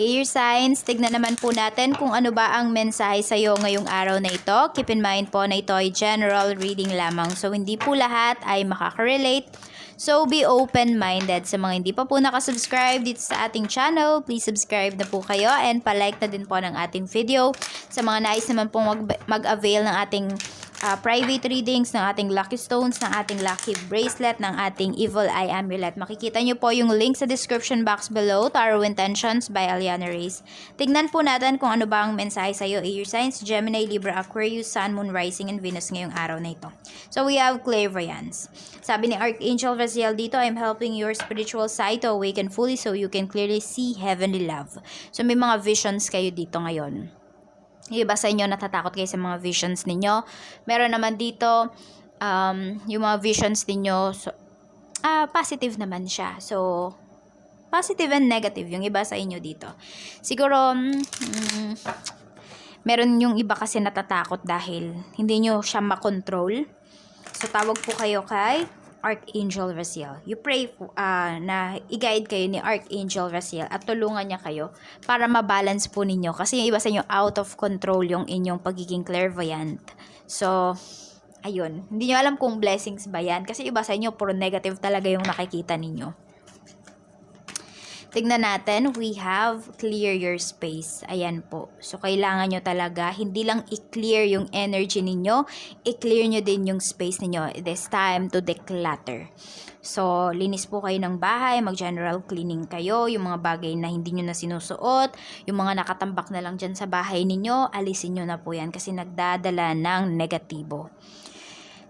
Air signs, tignan naman po natin kung ano ba ang mensahe sa iyo ngayong araw na ito. Keep in mind po na ito ay general reading lamang. So, hindi po lahat ay makaka-relate. So, be open-minded. Sa mga hindi pa po nakasubscribe dito sa ating channel, please subscribe na po kayo and palike na din po ng ating video. Sa mga nais naman pong mag- mag-avail ng ating ah, private readings ng ating lucky stones, ng ating lucky bracelet, ng ating evil eye amulet. Makikita nyo po yung link sa description box below, Tarot Intentions by Aliana Reyes. Tignan po natin kung ano ba ang mensahe sa iyo, Air Signs, Gemini, Libra, Aquarius, Sun, Moon, Rising, and Venus ngayong araw na ito. So we have clairvoyance. Sabi ni Archangel Raziel dito, I'm helping your spiritual side to awaken fully so you can clearly see heavenly love. So may mga visions kayo dito ngayon. Yung iba sa inyo natatakot kayo sa mga visions ninyo. Meron naman dito, um, yung mga visions ninyo, so, ah, positive naman siya. So, positive and negative yung iba sa inyo dito. Siguro, mm, meron yung iba kasi natatakot dahil hindi nyo siya makontrol. So, tawag po kayo kay Archangel Raziel. You pray ah, na i-guide kayo ni Archangel Raziel at tulungan niya kayo para ma-balance po ninyo. Kasi yung iba sa inyo, out of control yung inyong pagiging clairvoyant. So, ayun. Hindi nyo alam kung blessings ba yan. Kasi iba sa inyo, puro negative talaga yung nakikita ninyo. Tignan natin, we have clear your space. Ayan po. So, kailangan nyo talaga, hindi lang i-clear yung energy ninyo, i-clear nyo din yung space ninyo. It is time to declutter. So, linis po kayo ng bahay, mag-general cleaning kayo, yung mga bagay na hindi nyo na sinusuot, yung mga nakatambak na lang dyan sa bahay ninyo, alisin nyo na po yan kasi nagdadala ng negatibo.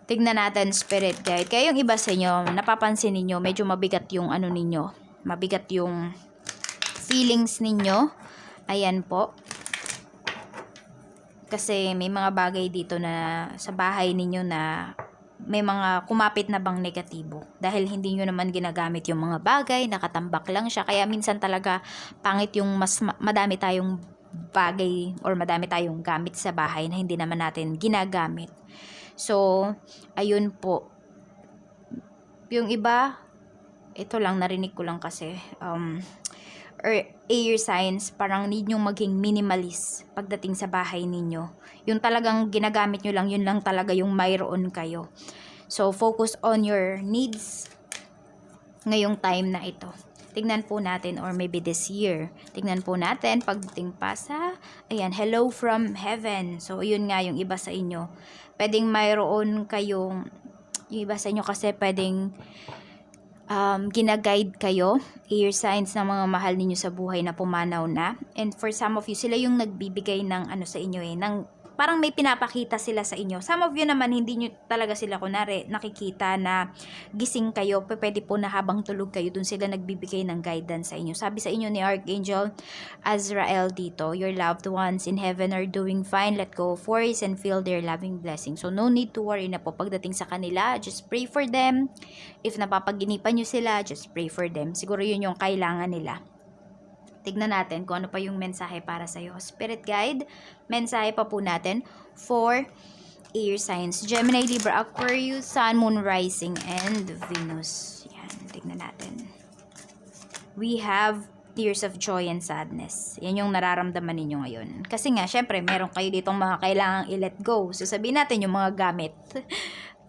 Tignan natin spirit guide. Kaya yung iba sa inyo, napapansin ninyo, medyo mabigat yung ano ninyo, mabigat yung feelings ninyo. Ayan po. Kasi may mga bagay dito na sa bahay ninyo na may mga kumapit na bang negatibo. Dahil hindi nyo naman ginagamit yung mga bagay, nakatambak lang siya. Kaya minsan talaga pangit yung mas ma- madami tayong bagay or madami tayong gamit sa bahay na hindi naman natin ginagamit. So, ayun po. Yung iba, ito lang, narinig ko lang kasi, um, or air signs, parang need nyong maging minimalist pagdating sa bahay ninyo. Yung talagang ginagamit nyo lang, yun lang talaga yung mayroon kayo. So, focus on your needs ngayong time na ito. Tignan po natin, or maybe this year. Tignan po natin, pagdating pa sa, ayan, hello from heaven. So, yun nga yung iba sa inyo. Pwedeng mayroon kayong, yung iba sa inyo kasi pwedeng um, ginaguide kayo, air signs ng mga mahal ninyo sa buhay na pumanaw na. And for some of you, sila yung nagbibigay ng ano sa inyo eh, ng parang may pinapakita sila sa inyo. Some of you naman, hindi nyo talaga sila kunwari nakikita na gising kayo, pwede po na habang tulog kayo, dun sila nagbibigay ng guidance sa inyo. Sabi sa inyo ni Archangel Azrael dito, your loved ones in heaven are doing fine, let go of worries and feel their loving blessing. So no need to worry na po pagdating sa kanila, just pray for them. If napapaginipan nyo sila, just pray for them. Siguro yun yung kailangan nila. Tignan natin kung ano pa yung mensahe para sa iyo. Spirit guide, mensahe pa po natin for air signs. Gemini, Libra, Aquarius, Sun, Moon, Rising, and Venus. Yan, tignan natin. We have tears of joy and sadness. Yan yung nararamdaman ninyo ngayon. Kasi nga, syempre, meron kayo ditong mga kailangang i-let go. So, sabihin natin yung mga gamit.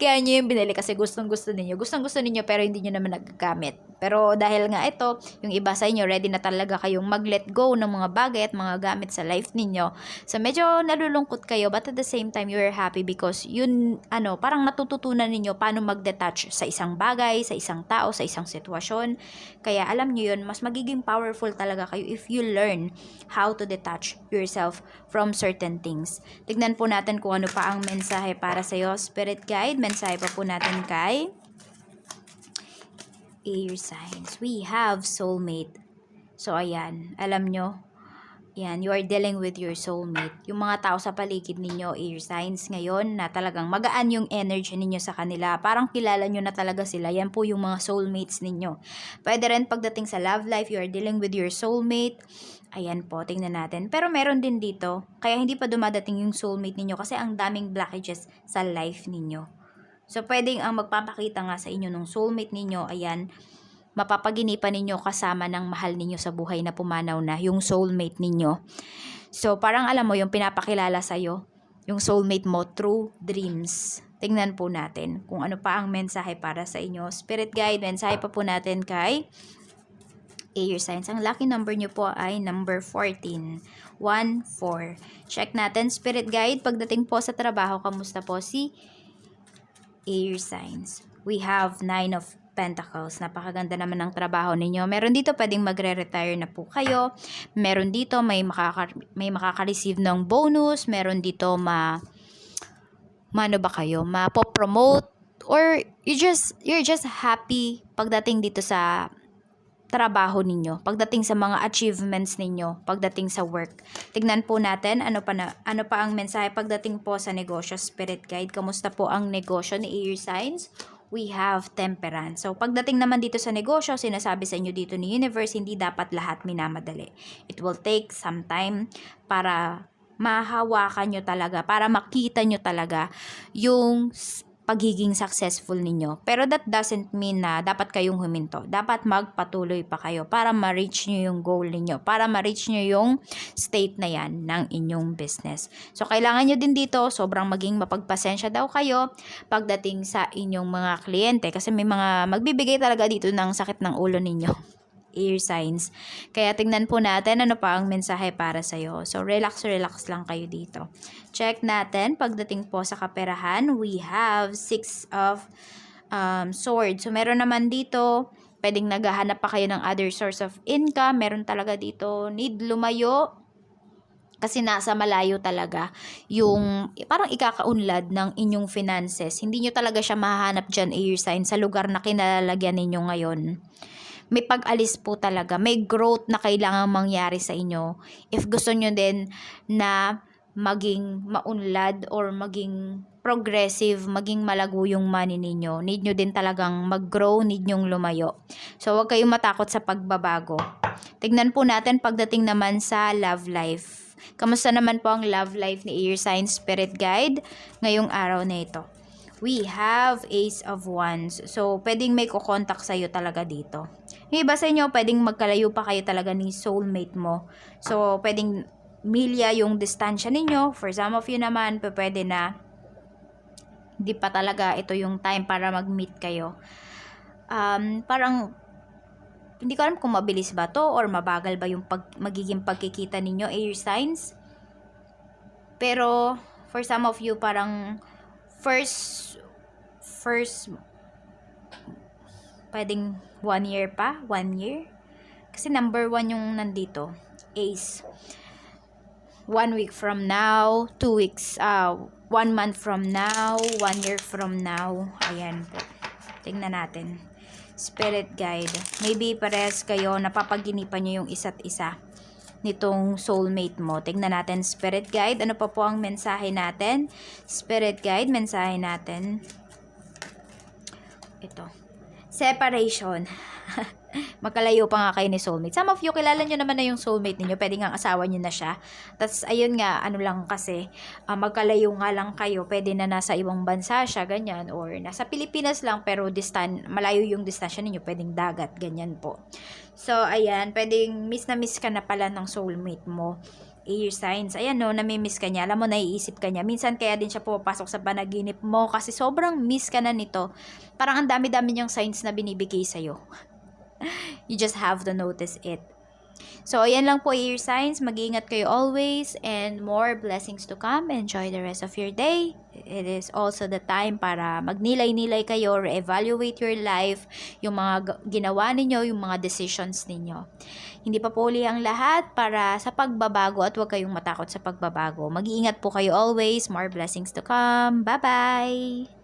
Kaya nyo yung binili kasi gustong gusto ninyo. Gustong gusto ninyo pero hindi nyo naman nagagamit. Pero dahil nga ito, yung iba sa inyo, ready na talaga kayong mag-let go ng mga bagay at mga gamit sa life ninyo. So medyo nalulungkot kayo but at the same time, you're happy because yun, ano, parang natututunan ninyo paano mag-detach sa isang bagay, sa isang tao, sa isang sitwasyon. Kaya alam nyo yun, mas magiging powerful talaga kayo if you learn how to detach yourself from certain things. Tignan po natin kung ano pa ang mensahe para sa iyo. Spirit guide, mensahe pa po natin kay air signs. We have soulmate. So, ayan. Alam nyo, yan, you are dealing with your soulmate. Yung mga tao sa paligid ninyo, air signs ngayon, na talagang magaan yung energy ninyo sa kanila. Parang kilala nyo na talaga sila. Yan po yung mga soulmates ninyo. Pwede rin pagdating sa love life, you are dealing with your soulmate. Ayan po, tingnan natin. Pero meron din dito, kaya hindi pa dumadating yung soulmate ninyo kasi ang daming blockages sa life ninyo. So, pwedeng ang magpapakita nga sa inyo ng soulmate ninyo, ayan, mapapaginipan ninyo kasama ng mahal ninyo sa buhay na pumanaw na, yung soulmate ninyo. So, parang alam mo, yung pinapakilala sa'yo, yung soulmate mo through dreams. Tingnan po natin kung ano pa ang mensahe para sa inyo. Spirit guide, mensahe pa po natin kay air signs. Ang lucky number nyo po ay number 14. 1, 4. Check natin, spirit guide. Pagdating po sa trabaho, kamusta po si air signs? We have 9 of Pentacles. Napakaganda naman ng trabaho ninyo. Meron dito pwedeng magre-retire na po kayo. Meron dito may makaka may makaka-receive ng bonus. Meron dito ma mano ba kayo? Ma-promote or you just you're just happy pagdating dito sa trabaho ninyo, pagdating sa mga achievements ninyo, pagdating sa work. Tignan po natin ano pa na, ano pa ang mensahe pagdating po sa negosyo, spirit guide. Kamusta po ang negosyo ni Air Signs? We have temperance. So, pagdating naman dito sa negosyo, sinasabi sa inyo dito ni Universe, hindi dapat lahat minamadali. It will take some time para mahawakan nyo talaga, para makita nyo talaga yung pagiging successful ninyo. Pero that doesn't mean na dapat kayong huminto. Dapat magpatuloy pa kayo para ma-reach nyo yung goal ninyo. Para ma-reach nyo yung state na yan ng inyong business. So, kailangan nyo din dito, sobrang maging mapagpasensya daw kayo pagdating sa inyong mga kliyente. Kasi may mga magbibigay talaga dito ng sakit ng ulo ninyo. Ear signs. Kaya tingnan po natin ano pa ang mensahe para sa'yo. So, relax, relax lang kayo dito. Check natin. Pagdating po sa kaperahan, we have six of um, swords. So, meron naman dito, pwedeng naghahanap pa kayo ng other source of income. Meron talaga dito, need lumayo. Kasi nasa malayo talaga yung parang ikakaunlad ng inyong finances. Hindi nyo talaga siya mahahanap dyan, air sign, sa lugar na kinalalagyan ninyo ngayon may pag-alis po talaga. May growth na kailangan mangyari sa inyo. If gusto nyo din na maging maunlad or maging progressive, maging malago yung money ninyo. Need nyo din talagang mag-grow, need nyong lumayo. So, huwag kayong matakot sa pagbabago. Tignan po natin pagdating naman sa love life. Kamusta naman po ang love life ni Air Sign Spirit Guide ngayong araw na ito? We have Ace of Wands. So, pwedeng may kukontak sa'yo talaga dito. Yung iba sa inyo, pwedeng magkalayo pa kayo talaga ni soulmate mo. So, pwedeng milya yung distansya ninyo. For some of you naman, pwede na hindi pa talaga ito yung time para mag-meet kayo. Um, parang hindi ko alam kung mabilis ba to or mabagal ba yung pag, magiging pagkikita ninyo, air signs. Pero, for some of you, parang first, first, pwedeng one year pa, one year. Kasi number one yung nandito, ace. One week from now, two weeks, uh, one month from now, one year from now. Ayan po. Tingnan natin. Spirit guide. Maybe pares kayo, napapaginipan nyo yung isa't isa nitong soulmate mo. Tingnan natin, spirit guide. Ano pa po ang mensahe natin? Spirit guide, mensahe natin. Ito. Separation. Magkalayo pa nga kayo ni soulmate. Some of you, kilala nyo naman na yung soulmate ninyo. Pwede nga asawa nyo na siya. Tapos, ayun nga, ano lang kasi, ah, magkalayo nga lang kayo. Pwede na nasa ibang bansa siya, ganyan. Or nasa Pilipinas lang, pero distan, malayo yung distansya ninyo. Pwedeng dagat, ganyan po. So, ayan, pwedeng miss na miss ka na pala ng soulmate mo. Air signs. Ayan no, namimiss ka niya. Alam mo, naiisip ka niya. Minsan kaya din siya pumapasok sa panaginip mo kasi sobrang miss ka na nito. Parang ang dami-dami niyang signs na binibigay sa'yo. you just have to notice it. So, ayan lang po air signs. Mag-iingat kayo always and more blessings to come. Enjoy the rest of your day. It is also the time para magnilay-nilay kayo, re-evaluate your life, yung mga ginawa ninyo, yung mga decisions ninyo. Hindi pa po ang lahat para sa pagbabago at huwag kayong matakot sa pagbabago. Mag-iingat po kayo always. More blessings to come. Bye-bye!